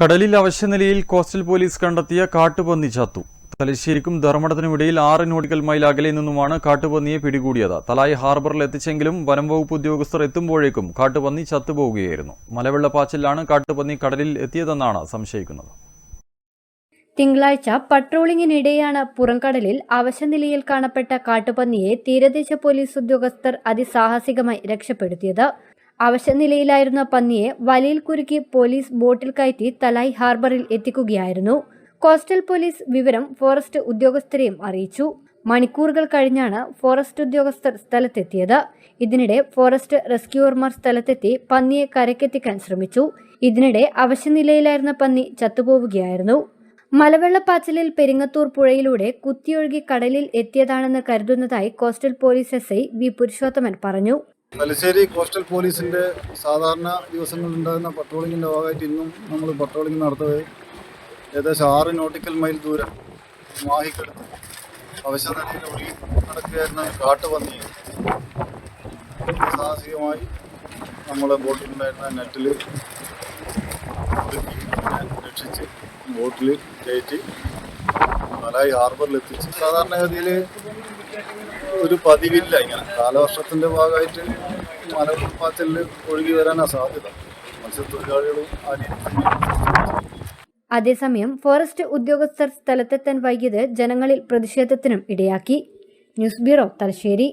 കടലിൽ അവശ്യനിലയിൽ coastal police കണ്ടെത്തിയ കാട്ടുപന്നി ചത്തു. തലശ്ശേരിക്കും ധർമ്മടത്തിനുമിടയിൽ ആറ് നോട്ടിക്കൽ മൈൽ അകലെ നിന്നുമാണ് കാട്ടുപന്നിയെ പിടികൂടിയത്. തലായി ഹാർബറിൽ എത്തിച്ചെങ്കിലും വനം വകുപ്പ് ഉദ്യോഗസ്ഥർ എത്തുമ്പോഴേക്കും കാട്ടുപന്നി ചത്തുപോവുകയായിരുന്നു മലവെള്ളപ്പാച്ചിലാണ് കാട്ടുപന്നി കടലിൽ എത്തിയതെന്നാണ് സംശയിക്കുന്നത്. തിങ്കളാഴ്ച പട്രോളിംഗിനിടെയാണ് പുറംകടലിൽ അവശനിലയിൽ കാണപ്പെട്ട കാട്ടുപന്നിയെ തീരദേശ പോലീസ് ഉദ്യോഗസ്ഥർ അതിസാഹസികമായി രക്ഷപ്പെടുത്തിയത്. അവശനിലയിലായിരുന്ന പന്നിയെ വലയിൽ കുരുക്കി പോലീസ് ബോട്ടിൽ കയറ്റി തലായ് ഹാർബറിൽ എത്തിക്കുകയായിരുന്നു. കോസ്റ്റൽ പോലീസ് വിവരം ഫോറസ്റ്റ് ഉദ്യോഗസ്ഥരെയും അറിയിച്ചു. മണിക്കൂറുകൾ കഴിഞ്ഞാണ് ഫോറസ്റ്റ് ഉദ്യോഗസ്ഥർ സ്ഥലത്തെത്തിയത്. ഇതിനിടെ ഫോറസ്റ്റ് റെസ്ക്യൂവർമാർ സ്ഥലത്തെത്തി പന്നിയെ കരക്കെത്തിക്കാൻ ശ്രമിച്ചു. ഇതിനിടെ അവശനിലയിലായിരുന്ന പന്നി ചത്തുപോവുകയായിരുന്നു. മലവെള്ളപ്പാച്ചിലിൽ പെരിങ്ങത്തൂർ പുഴയിലൂടെ കുത്തിയൊഴുകി കടലിൽ എത്തിയതാണെന്ന് കരുതുന്നതായി coastal police S I V Purushothaman പറഞ്ഞു. തലശ്ശേരി കോസ്റ്റൽ പോലീസിന്റെ സാധാരണ ദിവസങ്ങളിലുണ്ടാകുന്ന പട്രോളിങ്ങിന്റെ ഭാഗമായിട്ട് ഇന്നും നമ്മൾ പട്രോളിംഗ് നടത്തുന്നത് ഏകദേശം ആറ് നോട്ടിക്കൽ മൈൽ ദൂരം മാഹിക്കെടുത്ത് അവശനിലയിൽ ഒഴുകി നടക്കുകയായിരുന്ന കാട്ടുപന്നി സാഹസികമായി നമ്മളെ ബോട്ടിലുണ്ടായിരുന്ന നെറ്റിൽ രക്ഷിച്ച് ബോട്ടിൽ കയറ്റി മലായി ഹാർബറിൽ എത്തിച്ച് സാധാരണഗതിയിൽ ഒരു പതിവില്ല ഇങ്ങനെ. കാലവർഷത്തിന്റെ ഭാഗമായിട്ട് മലപ്പാച്ചലിൽ ഒഴുകി വരാനാണ് സാധ്യത മത്സ്യത്തൊഴിലാളികളും ആ അതേസമയം ഫോറസ്റ്റ് ഉദ്യോഗസ്ഥർ സ്ഥലത്തെത്താൻ വൈകിയത് ജനങ്ങളിൽ പ്രതിഷേധത്തിനും ഇടയാക്കി. News bureau Thalassery.